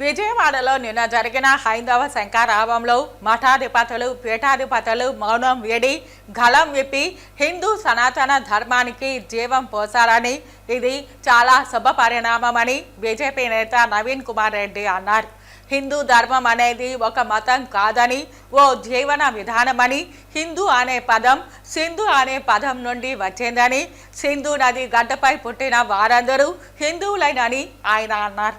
విజయవాడలో నిన్న జరిగిన హైందవ శంకరావంలో మఠాధిపతులు పీఠాధిపతులు మౌనం వేడి గళం విప్పి హిందూ సనాతన ధర్మానికి జీవం పోసారని ఇది చాలా శుభ పరిణామమని బీజేపీ నేత నవీన్ కుమార్ రెడ్డి అన్నారు. హిందూ ధర్మం అనేది ఒక మతం కాదని ఓ జీవన విధానమని హిందూ అనే పదం సింధు అనే పదం నుండి వచ్చిందని సింధు నది గడ్డపై పుట్టిన వారందరూ హిందువులైనని ఆయన అన్నారు.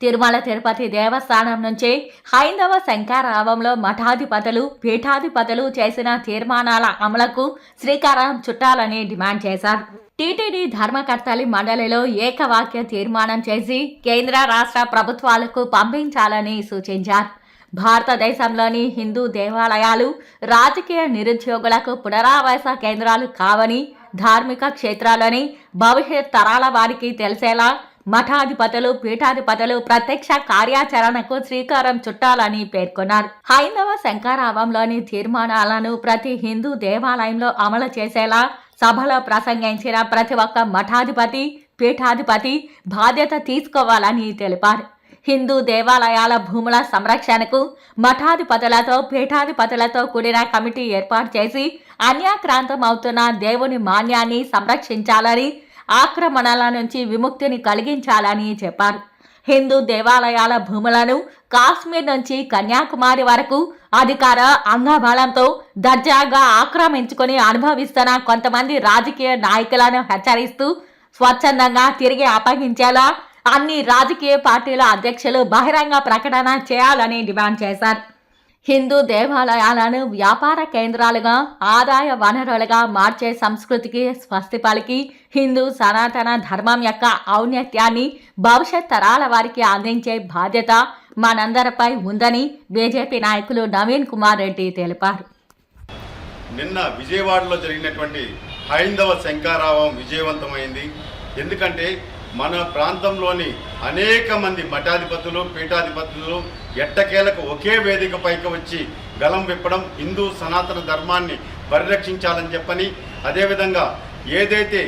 తిరుమల తిరుపతి దేవస్థానం నుంచి హైందవ శంకారావంలో మఠాధిపతులు పీఠాధిపతులు చేసిన తీర్మానాల అమలుకు శ్రీకారం చుట్టాలని డిమాండ్ చేశారు. టీటీడీ ధర్మకర్తలి మండలిలో ఏకవాక్య తీర్మానం చేసి కేంద్ర రాష్ట్ర ప్రభుత్వాలకు పంపించాలని సూచించారు. భారతదేశంలోని హిందూ దేవాలయాలు రాజకీయ నిరుద్యోగులకు పునరావాస కేంద్రాలు కావని ధార్మిక క్షేత్రాలని భవిష్యత్ తరాల వారికి తెలిసేలా మఠాధిపతులు పీఠాధిపతులు ప్రత్యక్ష కార్యాచరణకు శ్రీకారం చుట్టాలని పేర్కొన్నారు. హైందవ శంకరావంలోని తీర్మానాలను ప్రతి హిందూ దేవాలయంలో అమలు చేసేలా సభలో ప్రసంగించిన ప్రతి ఒక్క మఠాధిపతి పీఠాధిపతి బాధ్యత తీసుకోవాలని తెలిపారు. హిందూ దేవాలయాల భూముల సంరక్షణకు మఠాధిపతులతో పీఠాధిపతులతో కూడిన కమిటీ ఏర్పాటు చేసి అన్యాక్రాంతం అవుతున్న దేవుని మాన్యాన్ని సంరక్షించాలని ఆక్రమణల నుంచి విముక్తిని కలిగించాలని చెప్పారు. హిందూ దేవాలయాల భూములను కాశ్మీర్ నుంచి కన్యాకుమారి వరకు అధికార అంగబలంతో దర్జాగా ఆక్రమించుకొని అనుభవిస్తున్న కొంతమంది రాజకీయ నాయకులను హెచ్చరిస్తూ స్వచ్ఛందంగా తిరిగి అప్పగించేలా అన్ని రాజకీయ పార్టీల అధ్యక్షులు బహిరంగ ప్రకటన చేయాలని డిమాండ్ చేశారు. హిందూ దేవాలయాలను వ్యాపార కేంద్రాలుగా ఆదాయ వనరులుగా మార్చే సంస్కృతికి స్వస్తి పలికి హిందూ సనాతన ధర్మం యొక్క ఔన్నత్యాన్ని భవిష్యత్ తరాల వారికి అందించే బాధ్యత మనందరిపై ఉందని బీజేపీ నాయకులు నవీన్ కుమార్ రెడ్డి తెలిపారు. నిన్న విజయవాడలో జరిగినటువంటి హైందవ శంకారావం విజయవంతమైంది. ఎందుకంటే మన ప్రాంతంలోని అనేక మంది మఠాధిపతులు పీఠాధిపతులు ఎట్టకేలకు ఒకే వేదిక పైకి వచ్చి గలం విప్పడం హిందూ సనాతన ధర్మాన్ని పరిరక్షించాలని చెప్పని అదేవిధంగా ఏదైతే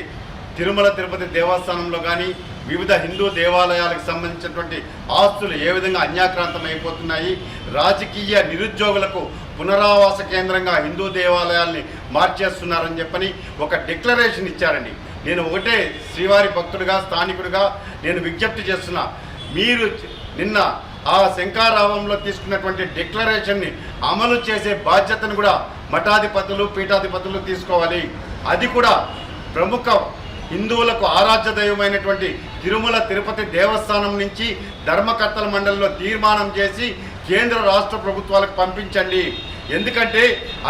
తిరుమల తిరుపతి దేవస్థానంలో కానీ వివిధ హిందూ దేవాలయాలకు సంబంధించినటువంటి ఆస్తులు ఏ విధంగా అన్యాక్రాంతం అయిపోతున్నాయి రాజకీయ నిరుద్యోగులకు పునరావాస కేంద్రంగా హిందూ దేవాలయాల్ని మార్చేస్తున్నారని చెప్పని ఒక డిక్లరేషన్ ఇచ్చారండి. నేను ఒకటే శ్రీవారి భక్తుడిగా స్థానికుడిగా నేను విజ్ఞప్తి చేస్తున్నా. మీరు నిన్న ఆ శంకారావంలో తీసుకున్నటువంటి డిక్లరేషన్ని అమలు చేసే బాధ్యతను కూడా మఠాధిపతులు పీఠాధిపతులు తీసుకోవాలి. అది కూడా ప్రముఖ హిందువులకు ఆరాధ్య దైవమైనటువంటి తిరుమల తిరుపతి దేవస్థానం నుంచి ధర్మకర్తల మండలిలో తీర్మానం చేసి కేంద్ర రాష్ట్ర ప్రభుత్వాలకు పంపించండి. ఎందుకంటే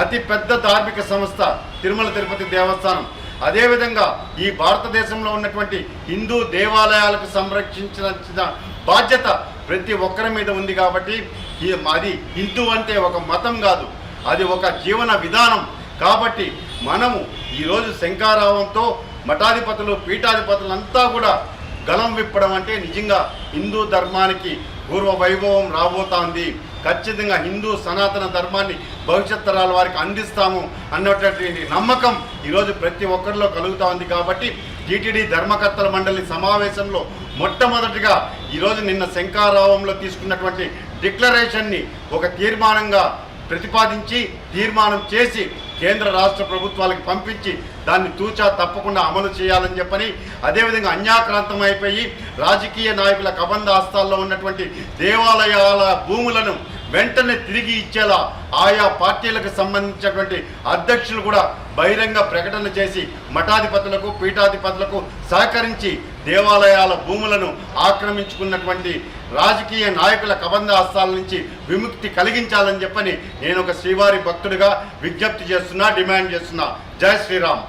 అతి పెద్ద ధార్మిక సంస్థ తిరుమల తిరుపతి దేవస్థానం. అదేవిధంగా ఈ భారతదేశంలో ఉన్నటువంటి హిందూ దేవాలయాలకు సంరక్షించిన బాధ్యత ప్రతి ఒక్కరి మీద ఉంది కాబట్టి ఈ అది హిందూ అంటే ఒక మతం కాదు. అది ఒక జీవన విధానం. కాబట్టి మనము ఈరోజు శంకారావంతో మఠాధిపతులు పీఠాధిపతులంతా కూడా గలం విప్పడం అంటే నిజంగా హిందూ ధర్మానికి పూర్వ వైభవం రాబోతోంది. ఖచ్చితంగా హిందూ సనాతన ధర్మాన్ని భవిష్యత్ తరాల వారికి అందిస్తాము అన్నటువంటి నమ్మకం ఈరోజు ప్రతి ఒక్కరిలో కలుగుతూ ఉంది కాబట్టి టీటీడీ ధర్మకర్తల మండలి సమావేశంలో మొట్టమొదటిగా ఈరోజు నిన్న శంకారావంలో తీసుకున్నటువంటి డిక్లరేషన్ని ఒక తీర్మానంగా ప్రతిపాదించి తీర్మానం చేసి కేంద్ర రాష్ట్ర ప్రభుత్వాలకు పంపించి దాన్ని తూచా తప్పకుండా అమలు చేయాలని చెప్పని అదేవిధంగా అన్యాక్రాంతం అయిపోయి రాజకీయ నాయకుల కబంధ హస్తాల్లో ఉన్నటువంటి దేవాలయాల భూములను వెంటనే తిరిగి ఇచ్చేలా ఆయా పార్టీలకు సంబంధించినటువంటి అధ్యక్షులు కూడా బహిరంగ ప్రకటన చేసి మఠాధిపతులకు పీఠాధిపతులకు సహకరించి దేవాలయాల భూములను ఆక్రమించుకున్నటువంటి రాజకీయ నాయకుల కబంధ హస్తాల నుంచి విముక్తి కలిగించాలని చెప్పని నేను ఒక శ్రీవారి భక్తుడిగా విజ్ఞప్తి చేస్తున్నా డిమాండ్ చేస్తున్నా. జై శ్రీరామ్.